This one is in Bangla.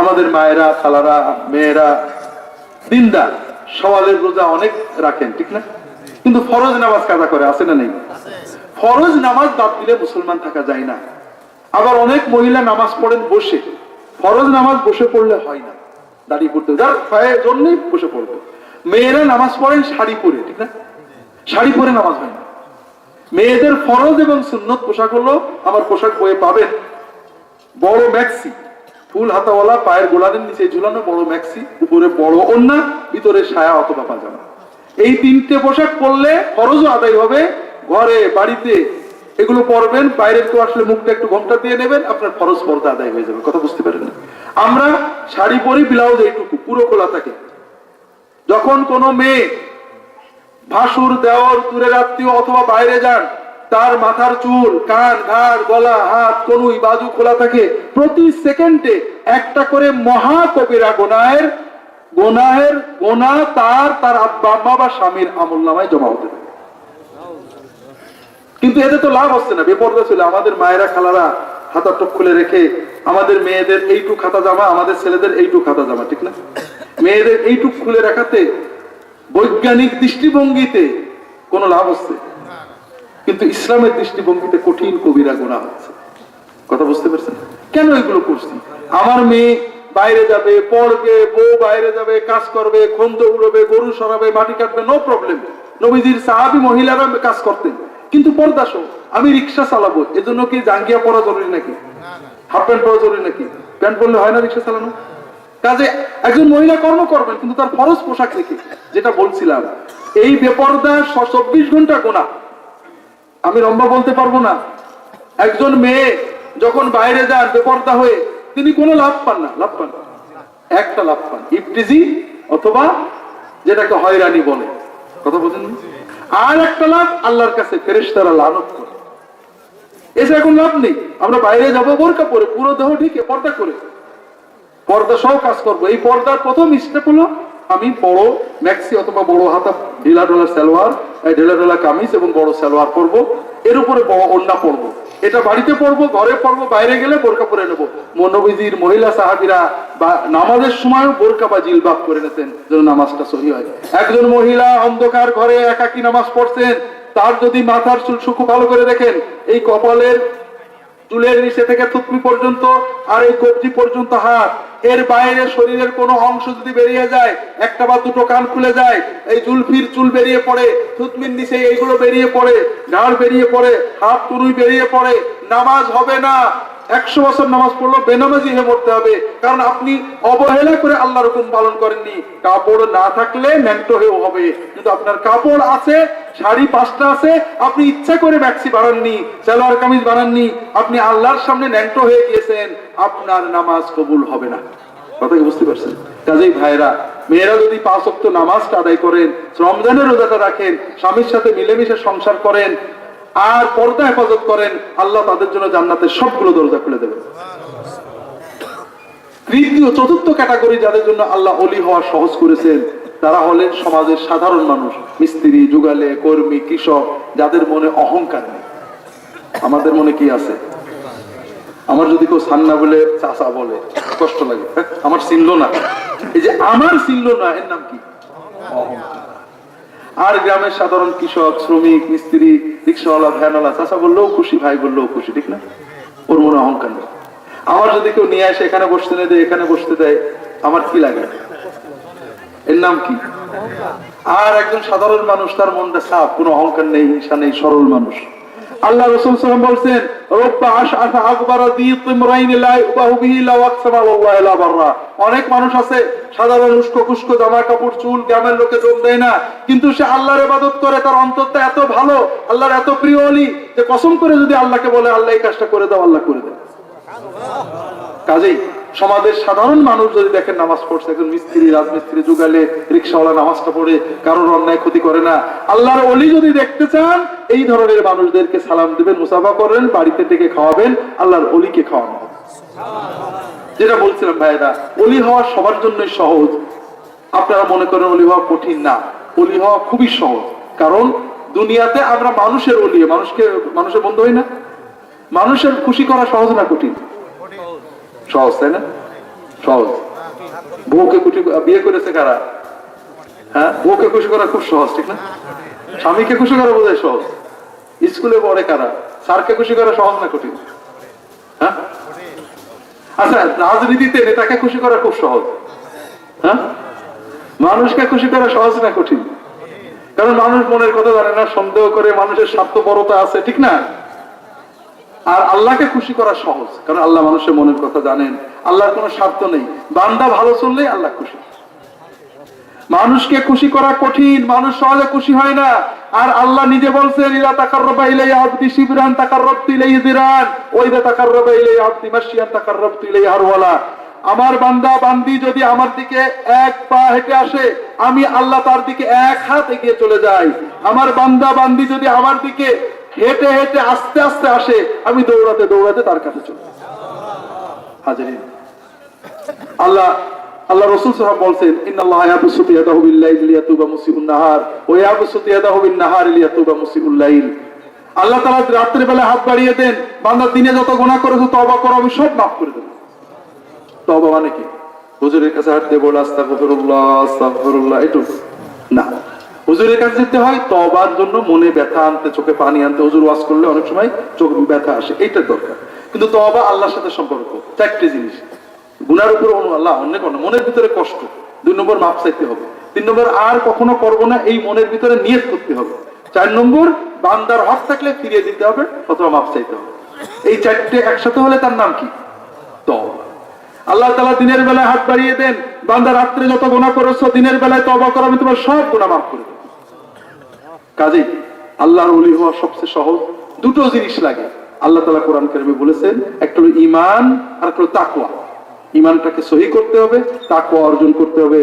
আমাদের মায়েরা, খালারা, মেয়েরা দিনদার, সওয়ালের রোজা অনেক রাখেন, ঠিক না? কিন্তু ফরজ নামাজ কাজা করে, আছে না নেই? ফরজ নামাজ বাদ দিলে মুসলমান থাকা যায় না। আবার অনেক মহিলা নামাজ পড়েন বসে, ফরজ নামাজ বসে পড়লে হয় না। দাঁড়িয়ে পড়তে যার জন্যই বসে পড়বে। মেয়েরা নামাজ পড়েন শাড়ি পরে, ঠিক না? শাড়ি পরে নামাজ হয় না। মেয়েদের ফরজ এবং সুন্নত পোশাক হলো আমার পোশাক বইয়ে পাবেন। বড় ম্যাক্সি। ফুল হাতাওয়ালা, পায়ের গোলাদের নিচে ঝুলানো বড় ম্যাক্সি, উপরে বড় ওন্না ভিতরে ছায়া অথবা পাজামা। এই তিনটে পোশাক পরলে ফরজও আদায় হবে। ঘরে, বাড়িতে এগুলো পরবেন, বাইরের কেউ আসলে মুখটা একটু ঘোমটা দিয়ে নেবেন, আপনার খরচ পর্দা আদায় হয়ে যাবে। কথা বুঝতে পারেন আমরা শাড়ি পরি, ব্লাউজ এইটুকু, পুরো খোলা থাকে যখন কোনো মেয়ে ভাসুর দেওয়ার দূরের আত্মীয় অথবা বাইরে যান তার মাথার চুল, কান, ঘাড়, গলা, হাত, কনুই, বাজু খোলা থাকে। প্রতি সেকেন্ডে একটা করে মহা কবিরা গোনায়ের গোনা তার তার আব্বা বা স্বামীর আমল নামায় জমা হতে থাকে। কিন্তু এতে তো লাভ হচ্ছে না বেপর্দা ছিল আমাদের মায়েরা খালারা হাতা টপ খুলে রেখে, আমাদের মেয়েদের এইটুক খাতা জামা, আমাদের ছেলেদের এইটুক খাতা জামা, ঠিক না? মেয়েদের এইটুক খুলে রাখাতে বৈজ্ঞানিক দৃষ্টিভঙ্গিতে কোনো লাভ হচ্ছে কিন্তু ইসলামের দৃষ্টিভঙ্গিতে কঠিন কবিরা গোনা হচ্ছে। কথা বুঝতে পারছেন? কেন এগুলো করছি? আমার মেয়ে বাইরে যাবে, পড়বে, বউ বাইরে যাবে, কাজ করবে, খন্দ উড়বে, গরু সরাবে, মাটি কাটবে নো প্রবলেম নবীজির সাহাবি মহিলারা কাজ করতেন। কিন্তু পর্দাস আমি রিক্সা চালাবো, এজন্য কি জাঙ্গিয়া পরা জরুরি নাকি? হাফ প্যান্ট পরা জরুরি নাকি? প্যান্ট পরলে হয় না রিক্সা চালানো? কাজে একজন মহিলা কর্ম করবেন, কিন্তু তার ফরজ পোশাক রেখে যেটা বলছিলাম, এই বেপর্দা চব্বিশ ঘণ্টা গোনা। আমি লম্বা বলতে পারব না। একজন মেয়ে যখন বাইরে যান বেপর্দা হয়ে, তিনি কোনো লাভ পান না, লাভ পান। একটা লাভ পান, ইফটিজি অথবা যেটাকে হয়রানি বলে। কথা বোঝেন আর একটা লাভ আল্লাহর কাছে, ফেরেশতারা লানত করে। এছাড়া কোনো লাভ নেই। আমরা বাইরে যাব বোরকা পরে, পুরো দেহ ঢেকে পর্দা করে। পর্দা সহ কাজ করব। এই পর্দার প্রথম স্টেপ হলো আমি বড় ম্যাক্সি অথবা বড় হাতা ঢিলা ঢোলা সালোয়ার ঢিলা ঢোলা কামিজ এবং বড় সালোয়ার পরবো। এর উপরে বড় ওন্না পরবো। এটা বাড়িতে পরবো, ঘরে পরবো, বাইরে গেলে বোরকা পরে নেব। মনোবিজির মহিলা সাহাবিরা বা নামাজের সময়ও বোরকা বা জিলবাব করে নিতেন যেন নামাজটা সহি হয়। একজন মহিলা অন্ধকার ঘরে একাকি নামাজ পড়ছেন, তার যদি মাথার চুল শুকু ভালো করে দেখেন, এই কপালের চুলের নিচে থেকে থুতনি পর্যন্ত আর এই কবজি পর্যন্ত হাত এর বাইরে শরীরের কোনো অংশ যদি বেরিয়ে যায়, একটা বা দুটো কান খুলে যায়, এই জুলফির চুল বেরিয়ে পড়ে থুতমির নিচে এইগুলো বেরিয়ে পড়ে, ঘাড় বেরিয়ে পড়ে, হাত তুরুই বেরিয়ে পড়ে, নামাজ হবে না। একশো বছর নামাজ পড়ল, বেনামাজি হয়ে পড়তে হবে। কারণ আপনি অবহেলা করে আল্লাহর হুকুম পালন করেননি। কাপড় না থাকলে ন্যাংটো হয়েও হবে। কিন্তু আপনার কাপড় আছে শাড়ি পাঁচটা আছে, আপনি ইচ্ছা করে ম্যাক্সি বানাননি, সালোয়ার কামিজ বানাননি, আপনি আল্লাহর সামনে ন্যাংটো হয়ে গিয়েছেন, আপনার নামাজ কবুল হবে না। কথা কি বুঝতে পারছেন? কাজেই ভাইরা মেয়েরা যদি পাঁচ অক্ট নামাজটা আদায় করেন, রমজানের রোজাটা রাখেন, স্বামীর সাথে মিলেমিশে সংসার করেন, আর পর্দা হেফাজত করেন, আল্লাহ তাদের জন্য জান্নাতের সবগুলো দরজা খুলে দেবেন। তৃতীয়, চতুর্থ ক্যাটাগরি যাদের জন্য আল্লাহ অলি হওয়া সহজ করেছেন তারা হলেন সমাজের সাধারণ মানুষ, মিস্ত্রি, যুগালে, কর্মী, কৃষক, যাদের মনে অহংকার নেই। আমাদের মনে কি আছে? আমার যদি কেউ সান্না বলে চাষা বলে, কষ্ট লাগে? আমার চিনলো না। এই যে আমার চিনলো না, এর নাম কি? আর গ্রামের সাধারণ কৃষক, শ্রমিক, মিস্ত্রি, রিক্সাওয়ালা, ভ্যানওয়ালা চাষা বললেও খুশি, ভাই বললেও খুশি, ঠিক না? ওর মনে অহংকার নেই। আমার যদি কেউ নিয়ে আসে, এখানে বসতে না দেয় এখানে বসতে দেয়, আমার কি লাগে? এর নাম কি? আর একজন সাধারণ মানুষ, তার মনটা সাফ, কোনো অহংকার নেই, হিংসা নেই, সরল মানুষ। আল্লাহ রসুল সাল্লাম বলছেন অনেক মানুষ আছে, সাধারণ উস্কো কুস্কো জামা কাপড়, চুল, গ্রামের লোকে যোগ দেয় না, কিন্তু সে আল্লাহর ইবাদত করে, তার অন্তরটা এত ভালো, আল্লাহর এত প্রিয় অলি, যে কসম করে যদি আল্লাহকে বলে, আল্লাহ এই কাজটা করে দাও, আল্লাহ করে দেয় কাজেই সমাজের সাধারণ মানুষ যদি দেখেন নামাজ পড়ছে, একজন মিস্ত্রি, রাজমিস্ত্রি যুগালে রিক্সাওয়ালা নামাজটা পড়ে, কারোর অন্যায় ক্ষতি করে না। আল্লাহর অলি যদি দেখতে চান, এই ধরনের মানুষদেরকে সালাম দিবেন, মুসাফা করেন, বাড়িতে ডেকে খাওয়াবেন, আল্লাহর অলিকে খাওয়ানো যেটা বলছিলাম ভাইরা অলি হওয়া সবার জন্যই সহজ। আপনারা মনে করেন অলি হওয়া কঠিন না। অলি হওয়া খুবই সহজ। কারণ দুনিয়াতে আমরা মানুষের অলি মানুষকে, মানুষের বন্ধু হই না। মানুষের খুশি করা সহজ না কঠিন? সহজ তাই না সহজ বউকে খুশি বিয়ে করেছে কারা? হ্যাঁ? বউকে খুশি করা খুব সহজ, ঠিক না? স্বামীকে খুশি করা বোধহয় সহজ। স্কুলে পড়ে কারা? স্যারকে খুশি করা সহজ না কঠিন? হ্যাঁ? আচ্ছা রাজনীতিতে নেতাকে খুশি করা খুব সহজ। হ্যাঁ? মানুষকে খুশি করা সহজ না কঠিন? কারণ মানুষ মনের কথা জানে না, সন্দেহ করে মানুষের স্বার্থপরতা আছে, ঠিক না? আর আল্লাহকে খুশি করা সহজ। কারণ আল্লাহ মানুষের মনের কথা জানেন, আল্লাহর কোনো স্বার্থ নেই। বান্দা ভালো চললেই আল্লাহ খুশি। মানুষকে খুশি করা কঠিন, মানুষ সহজে খুশি হয় না। আর আল্লাহ নিজে বলছেন, ইলা তাকাররাবা ইলাইয়া আবদি শিবরান তাকাররাবতু ইলাইহি দিরান ওয়া ইদা তাকাররাবা ইলাইয়া আবদি মাশিয়ান তাকাররাবতু ইলাইহি হারওয়ালা। আমার বান্দা, বান্দি যদি আমার দিকে এক পা হেঁটে আসে, আমি আল্লাহ তার দিকে এক হাত এগিয়ে চলে যাই। আমার বান্দা, বান্দি যদি আমার দিকে হেঁটে হেঁটে আস্তে আস্তে আসে, আমি দৌড়াতে দৌড়াতে তার কাছে চলে যাই। হাজিরিন। আল্লাহ আল্লাহ রসুল সাহেব বলছেন, ইন্নাল্লাহ ইয়াবসুতু ইয়াদাহু বিল-লাইলি নাহার ওয়া ইয়াবসুতু লিয়াতুবা মুসিউল লাইল আল্লাহ তাআলা রাত্রে বেলা হাত বাড়িয়ে দেন, বান্দা দিনে যত গুনাহ করেছ তওবা করো, আমি সব মাফ করে দেব তওবা মানে কি? হুজুরের কাছে হাত আস্তাগফিরুল্লাহ আস্তাগফিরুল্লাহ একটু না। হুজুরের কাছে যেতে হয় তবার জন্য মনে ব্যথা আনতে, চোখে পানি আনতে, হুজুর ওয়াজ করলে অনেক সময় চোখ ব্যথা আসে, এইটার দরকার। কিন্তু তওবা আল্লাহর সাথে সম্পর্ক চারটি জিনিস। গুনার উপর অনু আল্লাহ অনেক অন্য মনের ভিতরে কষ্ট, দুই নম্বর মাপ চাইতে হবে। তিন নম্বর, আর কখনো করব না, এই মনের ভিতরে নিয়ত করতে হবে। চার নম্বর, বান্দার হক থাকলে ফিরিয়ে দিতে হবে, অথবা মাপ চাইতে হবে। এই চারটে একসাথে হলে তার নাম কি? তওবা। আল্লাহ তালা দিনের বেলায় হাত বাড়িয়ে দেন, বান্দা রাত্রে যত গোনা করেছ, দিনের বেলায় তবা করো, আমি তোমার সব গোনা মাফ করে কাজেই আল্লাহর অলি হওয়া সবচেয়ে সহজ। দুটো জিনিস লাগে। আল্লাহ তালা কোরআন কেরমে বলেছেন, একটা হলো ইমান আর একটা হলো তাকুয়া ইমানটাকে সহি করতে হবে তাকুয়া অর্জন করতে হবে